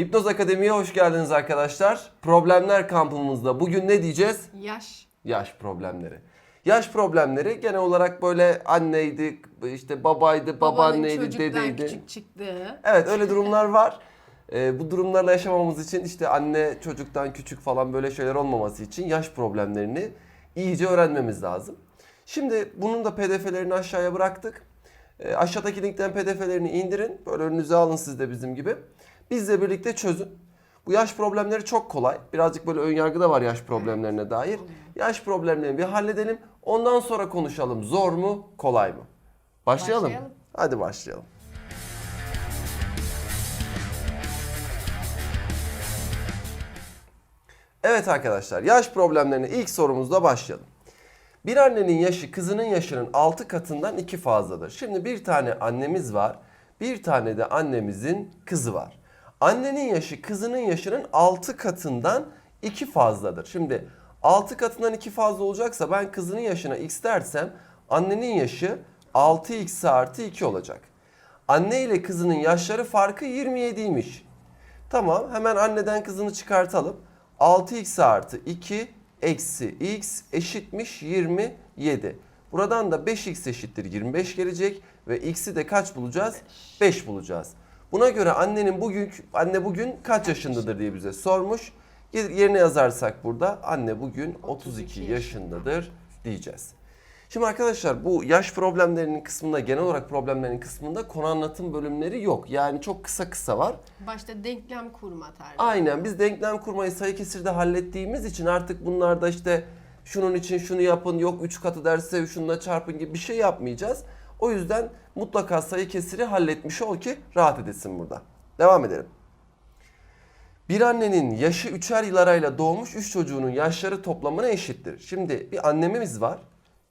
Hipnoz Akademi'ye hoş geldiniz arkadaşlar. Problemler kampımızda bugün ne diyeceğiz? Yaş. Yaş problemleri. Yaş problemleri genel olarak böyle anneydi, işte babaydı, Babanın babaanneydi, çocuktan dedeydi. küçük çıktığı. Evet öyle durumlar var. Ee, bu durumlarla yaşamamız için işte anne çocuktan küçük falan böyle şeyler olmaması için yaş problemlerini iyice öğrenmemiz lazım. Şimdi bunun da pdf'lerini aşağıya bıraktık. Ee, aşağıdaki linkten pdf'lerini indirin. Böyle önünüze alın siz de bizim gibi. Bizle birlikte çözün. Bu yaş problemleri çok kolay. Birazcık böyle önyargı da var yaş problemlerine dair. Yaş problemlerini bir halledelim. Ondan sonra konuşalım. Zor mu, kolay mı? Başlayalım. Başlayalım. Hadi başlayalım. Evet arkadaşlar yaş problemlerine ilk sorumuzla başlayalım. Bir annenin yaşı kızının yaşının 6 katından 2 fazladır. Şimdi bir tane annemiz var. Bir tane de annemizin kızı var. Annenin yaşı kızının yaşının 6 katından 2 fazladır. Şimdi 6 katından 2 fazla olacaksa ben kızının yaşına x dersem annenin yaşı 6x artı 2 olacak. Anne ile kızının yaşları farkı 27'ymiş. Tamam hemen anneden kızını çıkartalım. 6x artı 2 eksi x eşitmiş 27. Buradan da 5x eşittir 25 gelecek ve x'i de kaç bulacağız? 5 bulacağız. Buna göre annenin bugün anne bugün kaç yaşındadır diye bize sormuş. Yerine yazarsak burada anne bugün 32 yaşındadır diyeceğiz. Şimdi arkadaşlar bu yaş problemlerinin kısmında genel olarak problemlerin kısmında konu anlatım bölümleri yok. Yani çok kısa kısa var. Başta denklem kurma tarzı. Aynen biz denklem kurmayı sayı kesirde hallettiğimiz için artık bunlarda işte şunun için şunu yapın yok 3 katı derse şununla çarpın gibi bir şey yapmayacağız. O yüzden mutlaka sayı kesiri halletmiş ol ki rahat edesin burada. Devam edelim. Bir annenin yaşı üçer yıl arayla doğmuş 3 çocuğunun yaşları toplamına eşittir. Şimdi bir annemiz var.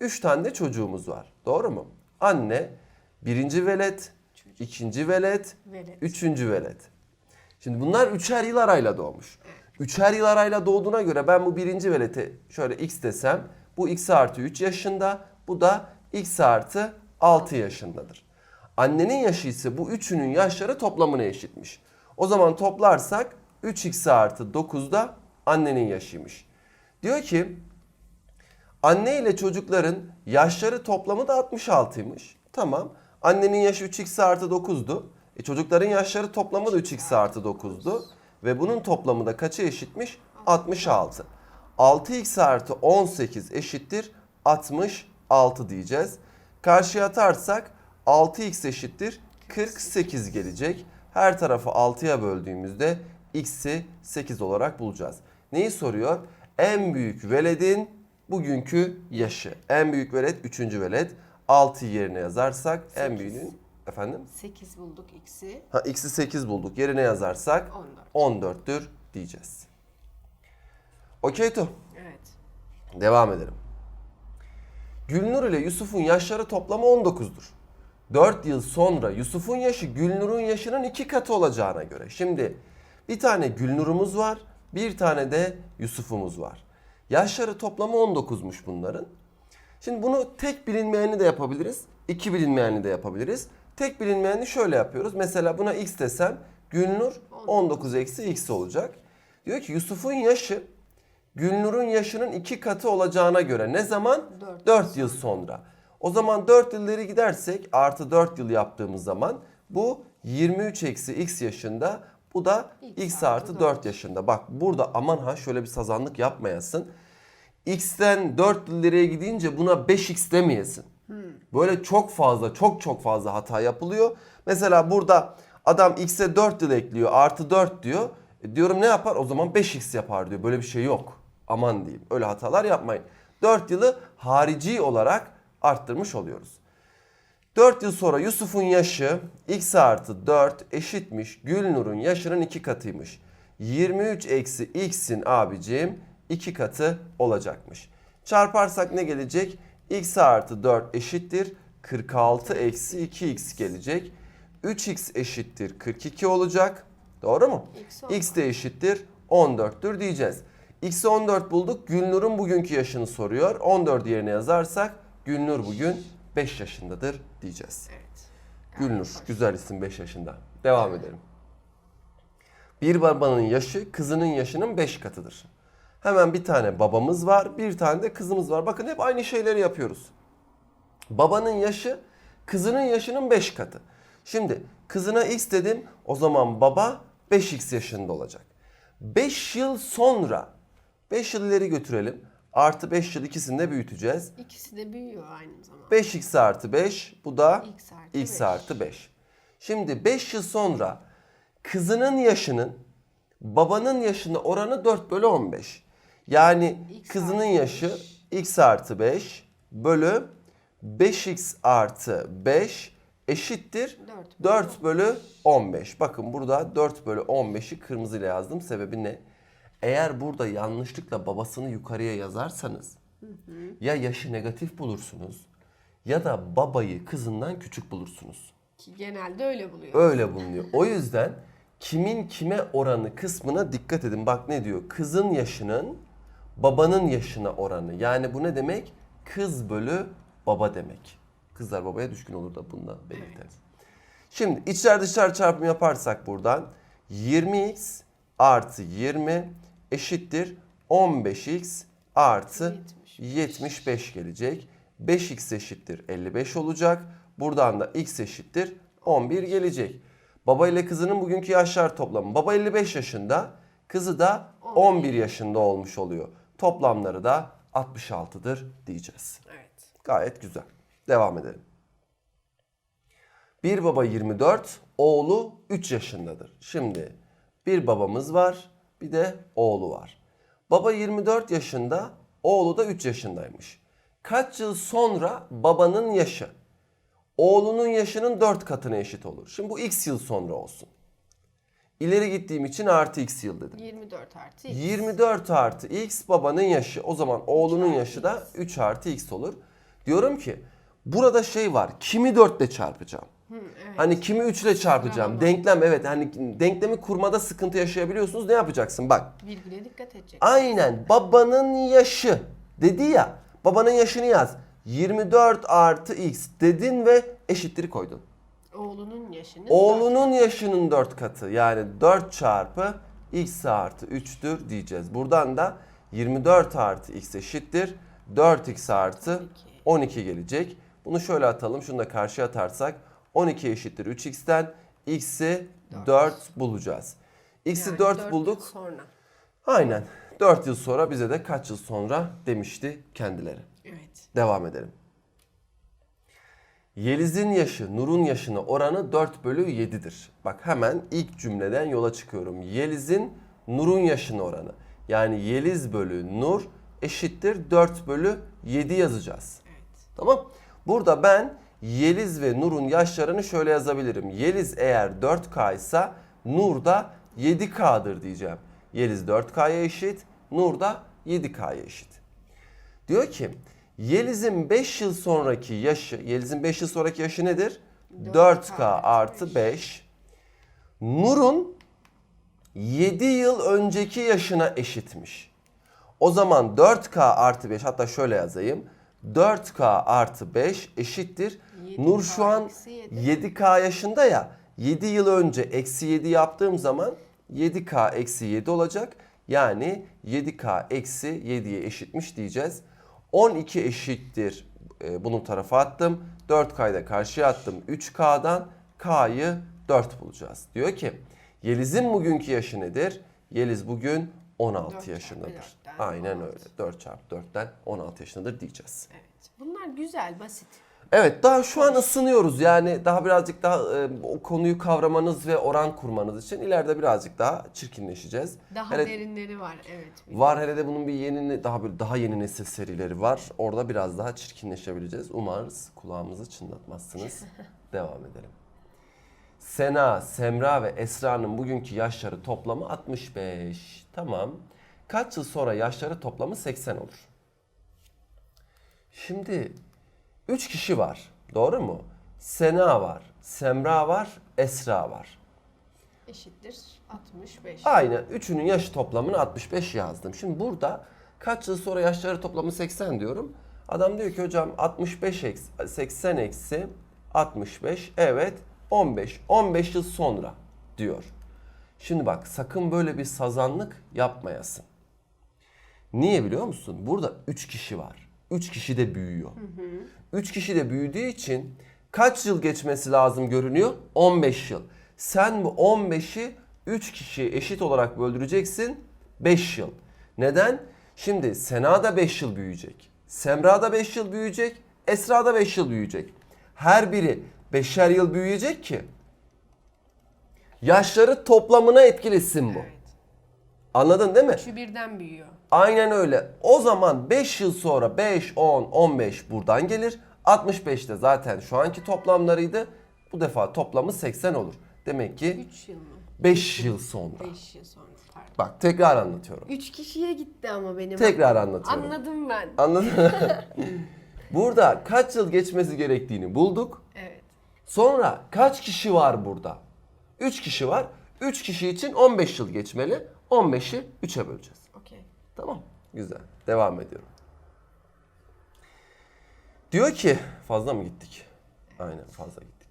3 tane de çocuğumuz var. Doğru mu? Anne birinci velet, ikinci velet, Velet. üçüncü velet. Şimdi bunlar üçer yıl arayla doğmuş. Üçer yıl arayla doğduğuna göre ben bu birinci velete şöyle x desem bu x artı 3 yaşında bu da x artı 6 yaşındadır. Annenin yaşı ise bu üçünün yaşları toplamına eşitmiş. O zaman toplarsak 3x artı 9 da annenin yaşıymış. Diyor ki Anne ile çocukların yaşları toplamı da 66'ymış. Tamam. Annenin yaşı 3x artı 9'du. E çocukların yaşları toplamı da 3x artı 9'du. Ve bunun toplamı da kaça eşitmiş? 66. 6x artı 18 eşittir 66 diyeceğiz. Karşıya atarsak 6x eşittir 48 gelecek. Her tarafı 6'ya böldüğümüzde x'i 8 olarak bulacağız. Neyi soruyor? En büyük veledin bugünkü yaşı. En büyük velet 3. velet. 6 yerine yazarsak en Sekiz. büyüğünün efendim 8 bulduk x'i. ha x'i 8 bulduk. Yerine yazarsak 14. 14'tür diyeceğiz. Okey tu. Evet. Devam edelim. Gülnur ile Yusuf'un yaşları toplamı 19'dur. 4 yıl sonra Yusuf'un yaşı Gülnur'un yaşının iki katı olacağına göre. Şimdi bir tane Gülnur'umuz var, bir tane de Yusuf'umuz var. Yaşları toplamı 19'muş bunların. Şimdi bunu tek bilinmeyeni de yapabiliriz, iki bilinmeyeni de yapabiliriz. Tek bilinmeyeni şöyle yapıyoruz. Mesela buna x desem Gülnur 19 eksi x olacak. Diyor ki Yusuf'un yaşı Gülnur'un yaşının iki katı olacağına göre ne zaman? Dört 4 yıl sonra. O zaman 4 yıl ileri gidersek artı 4 yıl yaptığımız zaman bu 23 eksi x yaşında bu da X x, artı artı dört. 4 yaşında. Bak burada aman ha şöyle bir sazanlık yapmayasın. x'ten 4 yıl ileriye gidince buna 5x demeyesin. Böyle çok fazla çok çok fazla hata yapılıyor. Mesela burada adam x'e 4 yıl ekliyor artı 4 diyor. E diyorum ne yapar? O zaman 5x yapar diyor. Böyle bir şey yok. Aman diyeyim. Öyle hatalar yapmayın. 4 yılı harici olarak arttırmış oluyoruz. 4 yıl sonra Yusuf'un yaşı x artı 4 eşitmiş. Gülnur'un yaşının 2 katıymış. 23 eksi x'in abicim 2 katı olacakmış. Çarparsak ne gelecek? x artı 4 eşittir. 46 eksi 2x gelecek. 3x eşittir 42 olacak. Doğru mu? X x de eşittir 14'tür diyeceğiz. X'i 14 bulduk. Gülnur'un bugünkü yaşını soruyor. 14 yerine yazarsak Gülnur bugün 5 yaşındadır diyeceğiz. Evet. Gülnur güzel isim 5 yaşında. Devam edelim. Bir babanın yaşı kızının yaşının 5 katıdır. Hemen bir tane babamız var, bir tane de kızımız var. Bakın hep aynı şeyleri yapıyoruz. Babanın yaşı kızının yaşının 5 katı. Şimdi kızına x dedim o zaman baba 5x yaşında olacak. 5 yıl sonra 5 yıl ileri götürelim. Artı 5 yıl ikisini de büyüteceğiz. İkisi de büyüyor aynı zamanda. 5x artı 5 bu da X artı x beş. artı 5. Şimdi 5 yıl sonra kızının yaşının babanın yaşına oranı 4 bölü 15. Yani X kızının yaşı beş. x artı 5 bölü 5x artı 5 eşittir 4 4 bölü 15. Bakın burada 4 bölü 15'i kırmızıyla yazdım. Sebebi ne? Eğer burada yanlışlıkla babasını yukarıya yazarsanız ya yaşı negatif bulursunuz ya da babayı kızından küçük bulursunuz. Ki genelde öyle buluyor. Öyle bulunuyor. O yüzden kimin kime oranı kısmına dikkat edin. Bak ne diyor? Kızın yaşının babanın yaşına oranı. Yani bu ne demek? Kız bölü baba demek. Kızlar babaya düşkün olur da bunu da belirtelim. Şimdi içler dışlar çarpımı yaparsak buradan 20x artı 20 eşittir 15x artı 75. 75 gelecek. 5x eşittir 55 olacak. Buradan da x eşittir 11 gelecek. Baba ile kızının bugünkü yaşlar toplamı. Baba 55 yaşında, kızı da 11 yaşında olmuş oluyor. Toplamları da 66'dır diyeceğiz. Evet. Gayet güzel. Devam edelim. Bir baba 24, oğlu 3 yaşındadır. Şimdi bir babamız var, bir de oğlu var. Baba 24 yaşında, oğlu da 3 yaşındaymış. Kaç yıl sonra babanın yaşı oğlunun yaşının 4 katına eşit olur. Şimdi bu x yıl sonra olsun. İleri gittiğim için artı x yıl dedim. 24 artı X. 24 artı x babanın yaşı. O zaman oğlunun yaşı da 3 artı x olur. Diyorum ki burada şey var. Kimi 4 ile çarpacağım? Hı, evet. Hani kimi 3 ile çarpacağım? Sıralama. Denklem evet hani denklemi kurmada sıkıntı yaşayabiliyorsunuz. Ne yapacaksın? Bak. Virgüle dikkat edecek. Aynen babanın yaşı dedi ya. Babanın yaşını yaz. 24 artı x dedin ve eşittir koydun. Oğlunun yaşını. Oğlunun yaşının 4 katı yani 4 çarpı x artı 3'tür diyeceğiz. Buradan da 24 artı x eşittir 4x artı 12 gelecek. Bunu şöyle atalım şunu da karşıya atarsak 12 eşittir 3x'ten x'i 4 bulacağız. X'i Yani 4 dört yıl bulduk. Sonra. Aynen 4 yıl sonra bize de kaç yıl sonra demişti kendileri. Evet. Devam edelim. Yeliz'in yaşı Nur'un yaşına oranı 4 bölü 7'dir. Bak hemen ilk cümleden yola çıkıyorum. Yeliz'in Nur'un yaşına oranı. Yani Yeliz bölü Nur eşittir 4 bölü 7 yazacağız. Evet. Tamam. Burada ben Yeliz ve Nur'un yaşlarını şöyle yazabilirim. Yeliz eğer 4K ise Nur da 7K'dır diyeceğim. Yeliz 4K'ya eşit, Nur da 7K'ya eşit. Diyor ki Yeliz'in 5 yıl sonraki yaşı, Yeliz'in 5 yıl sonraki yaşı nedir? 4K 4K artı 5. Nur'un 7 yıl önceki yaşına eşitmiş. O zaman 4K artı 5 hatta şöyle yazayım. 4K artı 5 eşittir. 7K Nur şu an eksi 7. 7K yaşında ya. 7 yıl önce eksi 7 yaptığım zaman 7K eksi 7 olacak. Yani 7K eksi 7'ye eşitmiş diyeceğiz. 12 eşittir. E, bunu tarafa attım. 4K'yı da karşıya attım. 3K'dan K'yı 4 bulacağız. Diyor ki Yeliz'in bugünkü yaşı nedir? Yeliz bugün 16 çarpı yaşındadır. Aynen 16. öyle. 4 çarpı 4'ten 16 yaşındadır diyeceğiz. Evet. Bunlar güzel, basit. Evet daha şu an ısınıyoruz yani daha birazcık daha e, o konuyu kavramanız ve oran kurmanız için ileride birazcık daha çirkinleşeceğiz. Daha Hele- derinleri var. Evet. Var hele de bunun bir yeni daha böyle daha yeni nesil serileri var. Orada biraz daha çirkinleşebileceğiz. Umarız kulağımızı çınlatmazsınız. Devam edelim. Sena, Semra ve Esra'nın bugünkü yaşları toplamı 65. Tamam. Kaç yıl sonra yaşları toplamı 80 olur. Şimdi 3 kişi var. Doğru mu? Sena var, Semra var, Esra var. Eşittir 65. Aynen. Üçünün yaş toplamını 65 yazdım. Şimdi burada kaç yıl sonra yaşları toplamı 80 diyorum. Adam diyor ki hocam 65 eksi, 80 eksi 65 evet 15. 15 yıl sonra diyor. Şimdi bak sakın böyle bir sazanlık yapmayasın. Niye biliyor musun? Burada 3 kişi var. 3 kişi de büyüyor. 3 kişi de büyüdüğü için kaç yıl geçmesi lazım görünüyor? 15 yıl. Sen bu 15'i 3 kişiye eşit olarak böldüreceksin 5 yıl. Neden? Şimdi Sena da 5 yıl büyüyecek. Semra da 5 yıl büyüyecek. Esra da 5 yıl büyüyecek. Her biri 5'er yıl büyüyecek ki yaşları toplamına etkilesin bu. Anladın değil mi? Şu birden büyüyor. Aynen öyle. O zaman 5 yıl sonra 5, 10, 15 buradan gelir. 65 de zaten şu anki toplamlarıydı. Bu defa toplamı 80 olur. Demek ki 3 yıl mı? 5 yıl sonra. 5 yıl sonra pardon. Bak tekrar anlatıyorum. 3 kişiye gitti ama benim. Tekrar anlatıyorum. Anladım ben. Anladın mı? burada kaç yıl geçmesi gerektiğini bulduk. Evet. Sonra kaç kişi var burada? 3 kişi var. 3 kişi için 15 yıl geçmeli. 15'i 3'e böleceğiz. Okey. Tamam. Güzel. Devam ediyorum. Diyor ki fazla mı gittik? Aynen fazla gittik.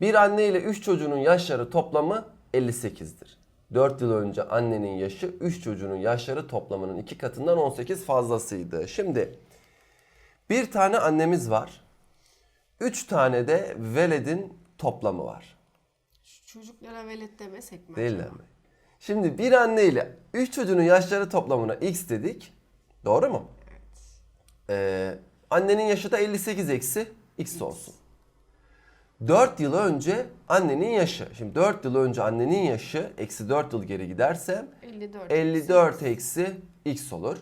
Bir anne ile 3 çocuğunun yaşları toplamı 58'dir. 4 yıl önce annenin yaşı 3 çocuğunun yaşları toplamının 2 katından 18 fazlasıydı. Şimdi bir tane annemiz var. 3 tane de veledin toplamı var. Şu çocuklara velet demesek mi? Acaba? mi? Şimdi bir anne ile 3 çocuğunun yaşları toplamına x dedik. Doğru mu? Ee, annenin yaşı da 58 eksi x olsun. 4 yıl önce annenin yaşı. Şimdi 4 yıl önce annenin yaşı eksi 4 yıl geri gidersem 54. 54 eksi x olur.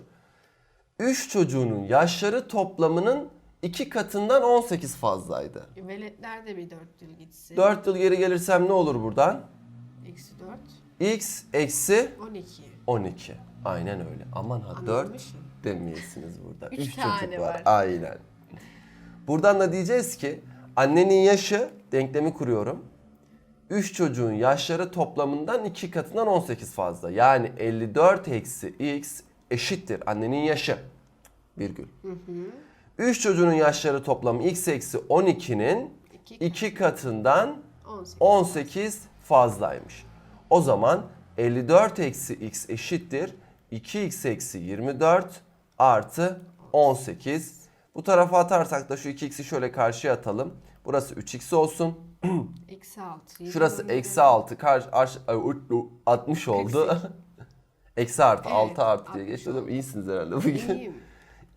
3 çocuğunun yaşları toplamının 2 katından 18 fazlaydı. Veletler de bir 4 yıl gitsin. 4 yıl geri gelirsem ne olur buradan? Eksi 4. x eksi 12. 12. Aynen öyle. Aman ha 4 Anlamışım. demeyesiniz burada. Üç 3 tane çocuk var. var. Aynen. Buradan da diyeceğiz ki annenin yaşı denklemi kuruyorum. 3 çocuğun yaşları toplamından 2 katından 18 fazla. Yani 54 eksi x eşittir annenin yaşı. Virgül. 3 çocuğun yaşları toplamı x eksi 12'nin İki 2 katından 18. 18 fazlaymış. O zaman 54 eksi x eşittir 2x eksi 24 artı 18. Bu tarafa atarsak da şu 2x'i şöyle karşıya atalım. Burası 3x olsun. Eksi 6. Şurası eksi 6 karşı arş- ay, u- u- 60 oldu. eksi artı Evet, 6 artı diye 60 geçiyordum. oldu. İyisiniz herhalde bugün. İyiyim.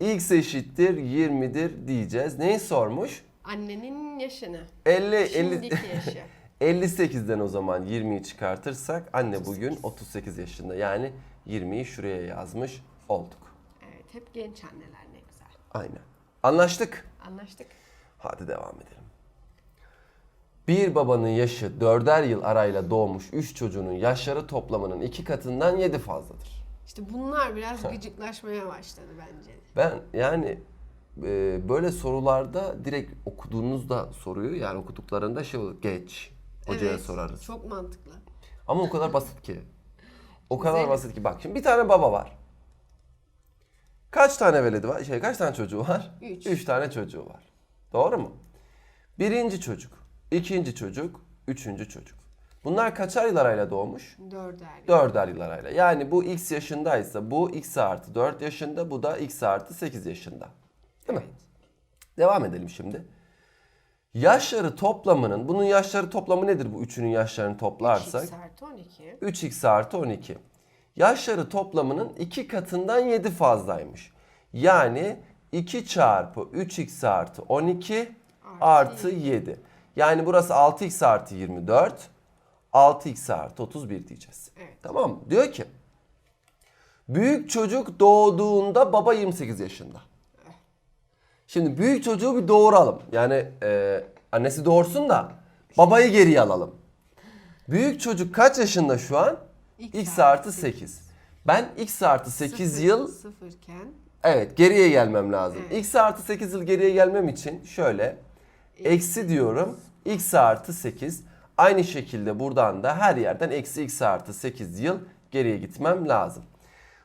x eşittir 20'dir diyeceğiz. Neyi sormuş? Annenin yaşını. 50 50 Şimdiki yaşı. 58'den o zaman 20'yi çıkartırsak anne bugün 38 yaşında. Yani 20'yi şuraya yazmış olduk. Evet hep genç anneler ne güzel. Aynen. Anlaştık. Anlaştık. Hadi devam edelim. Bir babanın yaşı dörder yıl arayla doğmuş 3 çocuğunun yaşları toplamının iki katından 7 fazladır. İşte bunlar biraz gıcıklaşmaya başladı bence. Ben yani e, böyle sorularda direkt okuduğunuzda soruyu yani okuduklarında şey olur, geç hocaya Evet, sorarız. Çok mantıklı. Ama o kadar basit ki. O kadar Güzel. basit ki. Bak şimdi bir tane baba var. Kaç tane veledi var? Şey kaç tane çocuğu var? Üç. Üç tane çocuğu var. Doğru mu? Birinci çocuk, ikinci çocuk, üçüncü çocuk. Bunlar kaçar yıl arayla doğmuş? Dörder. yıl. Dörder yıl arayla. Yani bu x yaşındaysa bu x artı 4 yaşında, bu da x artı 8 yaşında. Değil mi? Evet. Devam edelim şimdi. Yaşları toplamının, bunun yaşları toplamı nedir bu üçünün yaşlarını toplarsak? 3x artı 12. 3x artı 12. Yaşları toplamının 2 katından 7 fazlaymış. Yani 2 çarpı 3x artı 12 artı 7. Yani burası 6x artı 24. 6x artı 31 diyeceğiz. Evet. Tamam mı? Diyor ki büyük çocuk doğduğunda baba 28 yaşında. Şimdi büyük çocuğu bir doğuralım. Yani e, annesi doğursun da babayı geriye alalım. Büyük çocuk kaç yaşında şu an? X X, artı artı 8. Ben x artı 8 Sıfır- yıl Sıfırken evet geriye gelmem lazım. Evet. X artı 8 yıl geriye gelmem için şöyle eksi diyorum x artı 8. Aynı şekilde buradan da her yerden eksi x artı 8 yıl geriye gitmem lazım.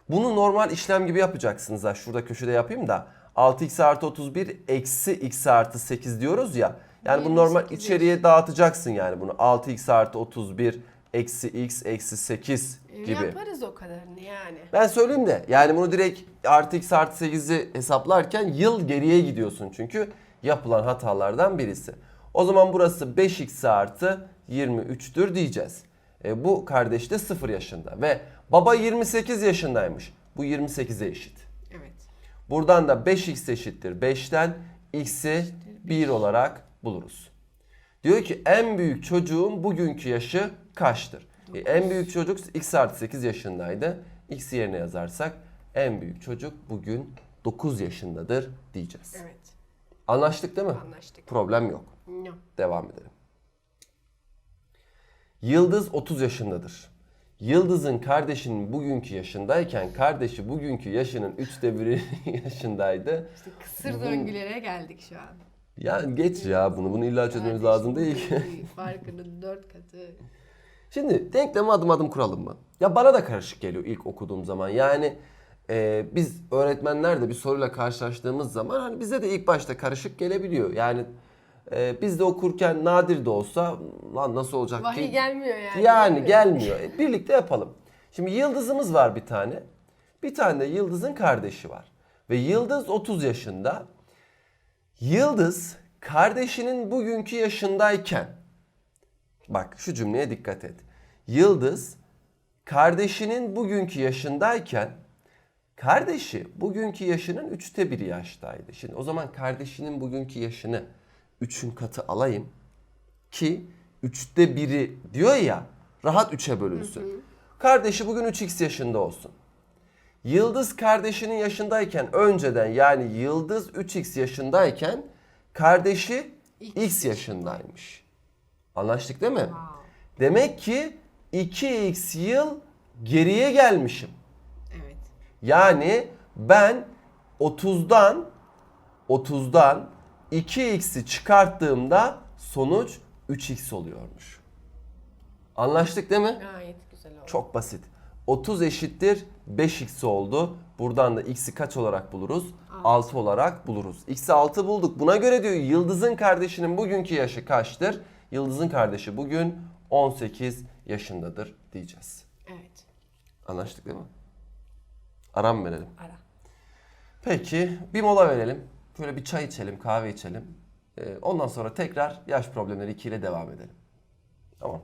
Bunu normal işlem gibi yapacaksınız. Ha. Şurada köşede yapayım da 6x artı 31 eksi x artı 8 diyoruz ya. Yani bunu normal 28 içeriye dağıtacaksın yani bunu. 6x artı 31 eksi x eksi 8 E, gibi. Yaparız o kadarını yani. Ben söyleyeyim de yani bunu direkt artı x artı 8'i hesaplarken yıl geriye gidiyorsun çünkü yapılan hatalardan birisi. O zaman burası 5x artı 23'tür diyeceğiz. E, bu kardeş de 0 yaşında ve baba 28 yaşındaymış. Bu 28'e eşit. Buradan da 5x eşittir 5'ten x'i 1 olarak buluruz. Diyor ki en büyük çocuğun bugünkü yaşı kaçtır? E, en büyük çocuk x artı 8 yaşındaydı. X yerine yazarsak en büyük çocuk bugün 9 yaşındadır diyeceğiz. Evet. Anlaştık değil mi? Anlaştık. Problem yok. No. Devam edelim. Yıldız 30 yaşındadır. Yıldız'ın kardeşinin bugünkü yaşındayken kardeşi bugünkü yaşının üçte biri yaşındaydı. İşte kısır döngülere geldik şu an. Ya geç ya bunu. Bunu illa çözmemiz lazım değil ki. Farkının dört katı. Şimdi denklemi adım adım kuralım mı? Ya bana da karışık geliyor ilk okuduğum zaman. Yani e, biz öğretmenler de bir soruyla karşılaştığımız zaman hani bize de ilk başta karışık gelebiliyor. Yani e, biz de okurken nadir de olsa lan nasıl olacak Vahiy ki? gelmiyor yani. Yani gelmiyor. E, birlikte yapalım. Şimdi yıldızımız var bir tane. Bir tane de yıldızın kardeşi var. Ve yıldız 30 yaşında. Yıldız kardeşinin bugünkü yaşındayken bak şu cümleye dikkat et. Yıldız kardeşinin bugünkü yaşındayken kardeşi bugünkü yaşının üçte biri yaştaydı. Şimdi o zaman kardeşinin bugünkü yaşını üçün katı alayım ki üçte biri diyor ya rahat üçe bölünsün. Kardeşi bugün 3x yaşında olsun. Yıldız kardeşinin yaşındayken önceden yani Yıldız 3x yaşındayken kardeşi X x yaşındaymış. Anlaştık değil mi? Wow. Demek ki 2x yıl geriye gelmişim. Evet. Yani ben 30'dan 30'dan 2x'i çıkarttığımda sonuç 3x oluyormuş. Anlaştık değil mi? Gayet güzel oldu. Çok basit. 30 eşittir 5x oldu. Buradan da x'i kaç olarak buluruz? 6 olarak buluruz. X'i 6 bulduk. Buna göre diyor Yıldız'ın kardeşinin bugünkü yaşı kaçtır? Yıldız'ın kardeşi bugün 18 yaşındadır diyeceğiz. Evet. Anlaştık değil mi? Ara mı verelim? Ara. Peki bir mola verelim. Böyle bir çay içelim, kahve içelim. Ee, ondan sonra tekrar yaş problemleri 2 ile devam edelim. Tamam.